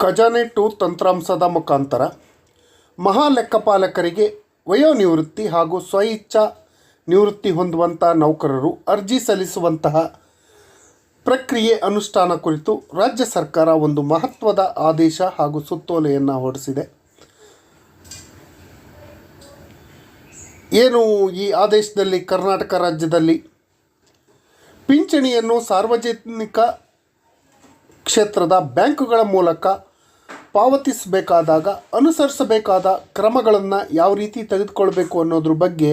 ಖಜಾನೆ ಟು ತಂತ್ರಾಂಶದ ಮುಖಾಂತರ ಮಹಾ ಲೆಕ್ಕಪಾಲಕರಿಗೆ ವಯೋನಿವೃತ್ತಿ ಹಾಗೂ ಸ್ವಇಚ್ಛಾ ನಿವೃತ್ತಿ ಹೊಂದುವಂಥ ನೌಕರರು ಅರ್ಜಿ ಸಲ್ಲಿಸುವಂತಹ ಪ್ರಕ್ರಿಯೆ ಅನುಷ್ಠಾನ ಕುರಿತು ರಾಜ್ಯ ಸರ್ಕಾರ ಒಂದು ಮಹತ್ವದ ಆದೇಶ ಹಾಗೂ ಸುತ್ತೋಲೆಯನ್ನು ಹೊರಡಿಸಿದೆ. ಏನು ಈ ಆದೇಶದಲ್ಲಿ ಕರ್ನಾಟಕ ರಾಜ್ಯದಲ್ಲಿ ಪಿಂಚಣಿಯನ್ನು ಸಾರ್ವಜನಿಕ ಕ್ಷೇತ್ರದ ಬ್ಯಾಂಕುಗಳ ಮೂಲಕ ಪಾವತಿಸಬೇಕಾದಾಗ ಅನುಸರಿಸಬೇಕಾದ ಕ್ರಮಗಳನ್ನು ಯಾವ ರೀತಿ ತೆಗೆದುಕೊಳ್ಬೇಕು ಅನ್ನೋದ್ರ ಬಗ್ಗೆ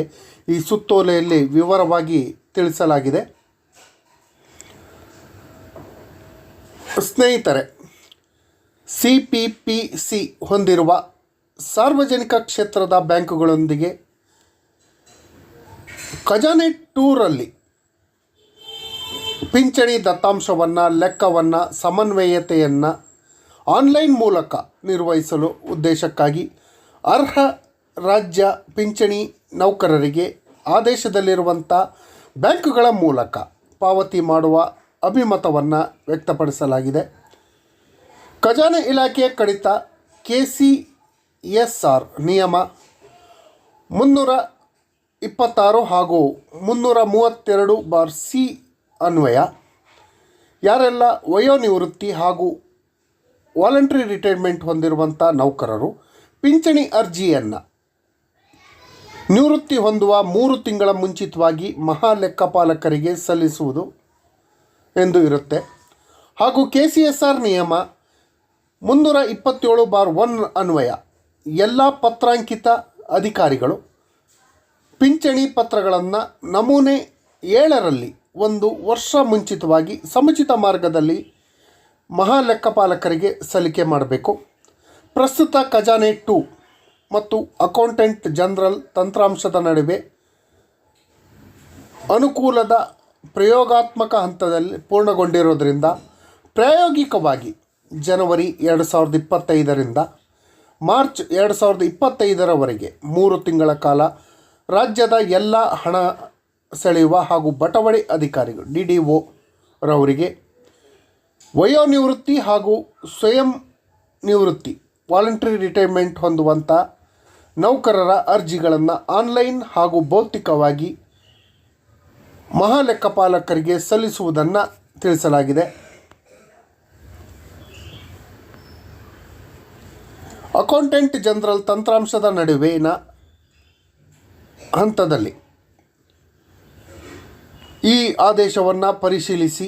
ಈ ಸುತ್ತೋಲೆಯಲ್ಲಿ ವಿವರವಾಗಿ ತಿಳಿಸಲಾಗಿದೆ. ಸ್ನೇಹಿತರೆ ಸಿ ಪಿ ಪಿ ಸಿ ಹೊಂದಿರುವ ಸಾರ್ವಜನಿಕ ಕ್ಷೇತ್ರದ ಬ್ಯಾಂಕುಗಳೊಂದಿಗೆ ಖಜಾನೆ ಟೂರಲ್ಲಿ ಪಿಂಚಣಿ ದತ್ತಾಂಶವನ್ನು, ಲೆಕ್ಕವನ್ನು, ಸಮನ್ವಯತೆಯನ್ನು ಆನ್ಲೈನ್ ಮೂಲಕ ನಿರ್ವಹಿಸಲು ಉದ್ದೇಶಕ್ಕಾಗಿ ಅರ್ಹ ರಾಜ್ಯ ಪಿಂಚಣಿ ನೌಕರರಿಗೆ ಆದೇಶದಲ್ಲಿರುವಂಥ ಬ್ಯಾಂಕುಗಳ ಮೂಲಕ ಪಾವತಿ ಮಾಡುವ ಅಭಿಮತವನ್ನು ವ್ಯಕ್ತಪಡಿಸಲಾಗಿದೆ. ಖಜಾನೆ ಇಲಾಖೆಯ ಕಡಿತ ಕೆ ಸಿ ಎಸ್ ಆರ್ ನಿಯಮ ಮುನ್ನೂರ ಇಪ್ಪತ್ತಾರು ಹಾಗೂ ಮುನ್ನೂರ ಮೂವತ್ತೆರಡು ಬಾರ್ ಸಿ ಅನ್ವಯ. ಯಾರೆಲ್ಲ ವಯೋನಿವೃತ್ತಿ ಹಾಗೂ ವಾಲಂಟ್ರಿ ರಿಟೈರ್ಮೆಂಟ್ ಹೊಂದಿರುವಂಥ ನೌಕರರು, ಪಿಂಚಣಿ ಅರ್ಜಿಯನ್ನು ನಿವೃತ್ತಿ ಹೊಂದುವ ಮೂರು ತಿಂಗಳ ಮುಂಚಿತವಾಗಿ ಮಹಾ ಲೆಕ್ಕಪಾಲಕರಿಗೆ ಸಲ್ಲಿಸುವುದು ಎಂದು ಇರುತ್ತೆ. ಹಾಗೂ ಕೆ ಸಿ ಎಸ್ ಆರ್ ನಿಯಮ ಮುನ್ನೂರ ಇಪ್ಪತ್ತೇಳು ಬಾರ್ ಒನ್ ಅನ್ವಯ. ಎಲ್ಲ ಪತ್ರಾಂಕಿತ ಅಧಿಕಾರಿಗಳು ಪಿಂಚಣಿ ಪತ್ರಗಳನ್ನು ನಮೂನೆ ಏಳರಲ್ಲಿ ಒಂದು ವರ್ಷ ಮುಂಚಿತವಾಗಿ ಸಮುಚಿತ ಮಾರ್ಗದಲ್ಲಿ ಮಹಾ ಲೆಕ್ಕಪಾಲಕರಿಗೆ ಸಲ್ಲಿಕೆ ಮಾಡಬೇಕು. ಪ್ರಸ್ತುತ ಖಜಾನೆ ಟು ಮತ್ತು ಅಕೌಂಟೆಂಟ್ ಜನರಲ್ ತಂತ್ರಾಂಶದ ನಡುವೆ ಅನುಕೂಲದ ಪ್ರಯೋಗಾತ್ಮಕ ಹಂತದಲ್ಲಿ ಪೂರ್ಣಗೊಂಡಿರೋದರಿಂದ ಪ್ರಾಯೋಗಿಕವಾಗಿ ಜನವರಿ ಎರಡು ಸಾವಿರದ ಇಪ್ಪತ್ತೈದರಿಂದ ಮಾರ್ಚ್ ಎರಡು ಸಾವಿರದ ಇಪ್ಪತ್ತೈದರವರೆಗೆ ಮೂರು ತಿಂಗಳ ಕಾಲ ರಾಜ್ಯದ ಎಲ್ಲ ಹಣ ಸೆಳೆಯುವ ಹಾಗೂ ಬಟವಡೆ ಅಧಿಕಾರಿಗಳು, ಡಿ ಡಿ ಒ ರವರಿಗೆ ವಯೋನಿವೃತ್ತಿ ಹಾಗೂ ಸ್ವಯಂ ನಿವೃತ್ತಿ, ವಾಲಂಟ್ರಿ ರಿಟೈರ್ಮೆಂಟ್ ಹೊಂದುವಂಥ ನೌಕರರ ಅರ್ಜಿಗಳನ್ನು ಆನ್ಲೈನ್ ಹಾಗೂ ಭೌತಿಕವಾಗಿ ಮಹಾಲೆಕ್ಕಪಾಲಕರಿಗೆ ಸಲ್ಲಿಸುವುದನ್ನು ತಿಳಿಸಲಾಗಿದೆ. ಅಕೌಂಟೆಂಟ್ ಜನರಲ್ ತಂತ್ರಾಂಶದ ನಡುವಿನ ಹಂತದಲ್ಲಿ ಈ ಆದೇಶವನ್ನು ಪರಿಶೀಲಿಸಿ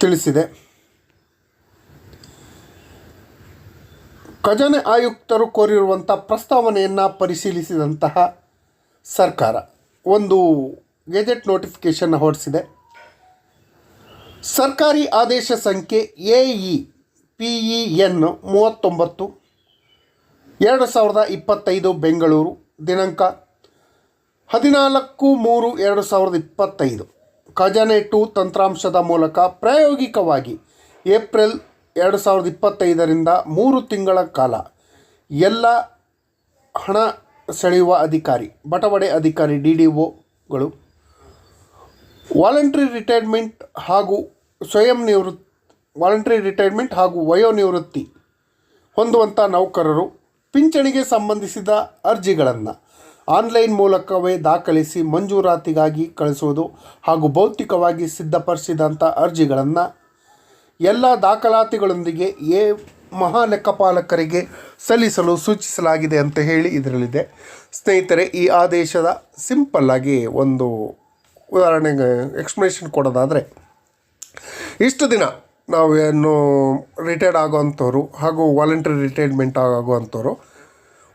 ತಿಳಿಸಿದೆ. ಖಜಾನೆ ಆಯುಕ್ತರು ಕೋರಿರುವಂಥ ಪ್ರಸ್ತಾವನೆಯನ್ನು ಪರಿಶೀಲಿಸಿದಂತಹ ಸರ್ಕಾರ ಒಂದು ಗೆಜೆಟ್ ನೋಟಿಫಿಕೇಶನ್ ಹೊರಡಿಸಿದೆ. ಸರ್ಕಾರಿ ಆದೇಶ ಸಂಖ್ಯೆ A E P E N ಮೂವತ್ತೊಂಬತ್ತು, ಎರಡು ಸಾವಿರದ ಇಪ್ಪತ್ತೈದು ಬೆಂಗಳೂರು ದಿನಾಂಕ ಹದಿನಾಲ್ಕು ಮೂರು ಎರಡು ಸಾವಿರದ ಇಪ್ಪತ್ತೈದು. ಖಜಾನೆ ಟು ತಂತ್ರಾಂಶದ ಮೂಲಕ ಪ್ರಾಯೋಗಿಕವಾಗಿ ಏಪ್ರಿಲ್ ಎರಡು ಸಾವಿರದ ಇಪ್ಪತ್ತೈದರಿಂದ ಮೂರು ತಿಂಗಳ ಕಾಲ ಎಲ್ಲ ಹಣ ಸೆಳೆಯುವ ಅಧಿಕಾರಿ, ಬಟವಡೆ ಅಧಿಕಾರಿ, ಡಿ ಡಿ ಒಗಳು ವಾಲಂಟ್ರಿ ರಿಟೈರ್ಮೆಂಟ್ ಹಾಗೂ ಸ್ವಯಂ ನಿವೃತ್ತಿ ವಾಲಂಟ್ರಿ ರಿಟೈರ್ಮೆಂಟ್ ಹಾಗೂ ವಯೋನಿವೃತ್ತಿ ಹೊಂದುವಂಥ ನೌಕರರು ಪಿಂಚಣಿಗೆ ಸಂಬಂಧಿಸಿದ ಅರ್ಜಿಗಳನ್ನು ಆನ್ಲೈನ್ ಮೂಲಕವೇ ದಾಖಲಿಸಿ ಮಂಜೂರಾತಿಗಾಗಿ ಕಳಿಸುವುದು ಹಾಗೂ ಭೌತಿಕವಾಗಿ ಸಿದ್ಧಪಡಿಸಿದಂಥ ಅರ್ಜಿಗಳನ್ನು ಎಲ್ಲ ದಾಖಲಾತಿಗಳೊಂದಿಗೆ ಎ ಮಹಾ ಲೆಕ್ಕಪಾಲಕರಿಗೆ ಸಲ್ಲಿಸಲು ಸೂಚಿಸಲಾಗಿದೆ ಅಂತ ಹೇಳಿ ಇದರಲ್ಲಿದೆ. ಸ್ನೇಹಿತರೆ, ಈ ಆದೇಶದ ಸಿಂಪಲ್ಲಾಗಿ ಒಂದು ಉದಾಹರಣೆಗೆ ಎಕ್ಸ್ಪ್ಲನೇಷನ್ ಕೊಡೋದಾದರೆ, ಇಷ್ಟು ದಿನ ನಾವು ಏನು ರಿಟೈರ್ಡ್ ಆಗೋವಂಥವ್ರು ಹಾಗೂ ವಾಲಂಟ್ರಿ ರಿಟೈರ್ಮೆಂಟ್ ಆಗೋವಂಥವ್ರು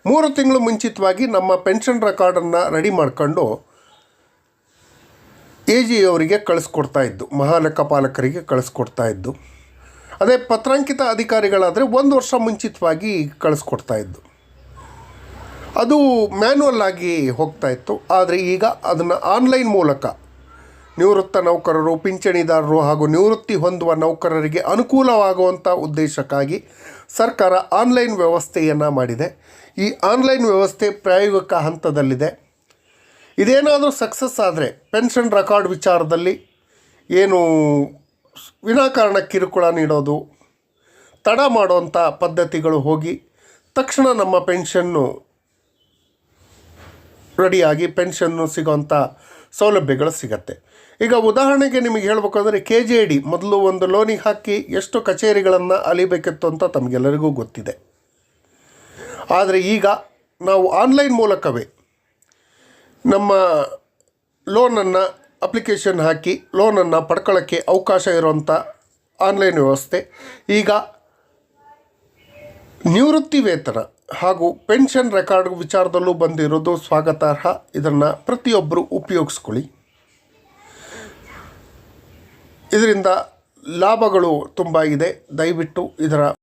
ಮೂರು ತಿಂಗಳು ಮುಂಚಿತವಾಗಿ ನಮ್ಮ ಪೆನ್ಷನ್ ರೆಕಾರ್ಡನ್ನು ರೆಡಿ ಮಾಡ್ಕೊಂಡು ಎ ಜಿ ಅವರಿಗೆ ಕಳಿಸ್ಕೊಡ್ತಾ ಇದ್ದು ಮಹಾ ಲೆಕ್ಕಪಾಲಕರಿಗೆ ಕಳಿಸ್ಕೊಡ್ತಾ ಇದ್ದು. ಅದೇ ಪತ್ರಾಂಕಿತ ಅಧಿಕಾರಿಗಳಾದರೆ ಒಂದು ವರ್ಷ ಮುಂಚಿತವಾಗಿ ಕಳಿಸ್ಕೊಡ್ತಾ ಇದ್ದು. ಅದು ಮ್ಯಾನ್ಯಲ್ ಆಗಿ ಹೋಗ್ತಾ ಇತ್ತು. ಆದರೆ ಈಗ ಅದನ್ನು ಆನ್ಲೈನ್ ಮೂಲಕ ನಿವೃತ್ತ ನೌಕರರು, ಪಿಂಚಣಿದಾರರು ಹಾಗೂ ನಿವೃತ್ತಿ ಹೊಂದುವ ನೌಕರರಿಗೆ ಅನುಕೂಲವಾಗುವಂಥ ಉದ್ದೇಶಕ್ಕಾಗಿ ಸರ್ಕಾರ ಆನ್ಲೈನ್ ವ್ಯವಸ್ಥೆಯನ್ನು ಮಾಡಿದೆ. ಈ ಆನ್ಲೈನ್ ವ್ಯವಸ್ಥೆ ಪ್ರಾಯೋಗಿಕ ಹಂತದಲ್ಲಿದೆ. ಇದೇನಾದರೂ ಸಕ್ಸಸ್ ಆದರೆ ಪೆನ್ಷನ್ ರೆಕಾರ್ಡ್ ವಿಚಾರದಲ್ಲಿ ಏನು ವಿನಾಕಾರಣ ಕಿರುಕುಳ ನೀಡೋದು, ತಡ ಮಾಡುವಂಥ ಪದ್ಧತಿಗಳು ಹೋಗಿ ತಕ್ಷಣ ನಮ್ಮ ಪೆನ್ಷನ್ನು ರೆಡಿಯಾಗಿ ಪೆನ್ಷನ್ನು ಸಿಗೋಂಥ ಸೌಲಭ್ಯಗಳು ಸಿಗತ್ತೆ. ಈಗ ಉದಾಹರಣೆಗೆ ನಿಮಗೆ ಹೇಳಬೇಕಂದ್ರೆ ಕೆ ಜೆ ಡಿ ಮೊದಲು ಒಂದು ಲೋನಿಗೆ ಹಾಕಿ ಎಷ್ಟು ಕಚೇರಿಗಳನ್ನು ಅಲಿಬೇಕಿತ್ತು ಅಂತ ತಮಗೆಲ್ಲರಿಗೂ ಗೊತ್ತಿದೆ. ಆದರೆ ಈಗ ನಾವು ಆನ್ಲೈನ್ ಮೂಲಕವೇ ನಮ್ಮ ಲೋನನ್ನು ಅಪ್ಲಿಕೇಶನ್ ಹಾಕಿ ಲೋನನ್ನು ಪಡ್ಕೊಳ್ಳೋಕ್ಕೆ ಅವಕಾಶ ಇರುವಂಥ ಆನ್ಲೈನ್ ವ್ಯವಸ್ಥೆ. ಈಗ ನಿವೃತ್ತಿ ವೇತನ ಹಾಗೂ ಪೆನ್ಷನ್ ರೆಕಾರ್ಡ್ ವಿಚಾರದಲ್ಲೂ ಬಂದಿರೋದು ಸ್ವಾಗತಾರ್ಹ. ಇದನ್ನು ಪ್ರತಿಯೊಬ್ಬರು ಉಪಯೋಗಿಸ್ಕೊಳ್ಳಿ. ಇದರಿಂದ ಲಾಭಗಳು ತುಂಬ ಇದೆ. ದಯವಿಟ್ಟು ಇದರ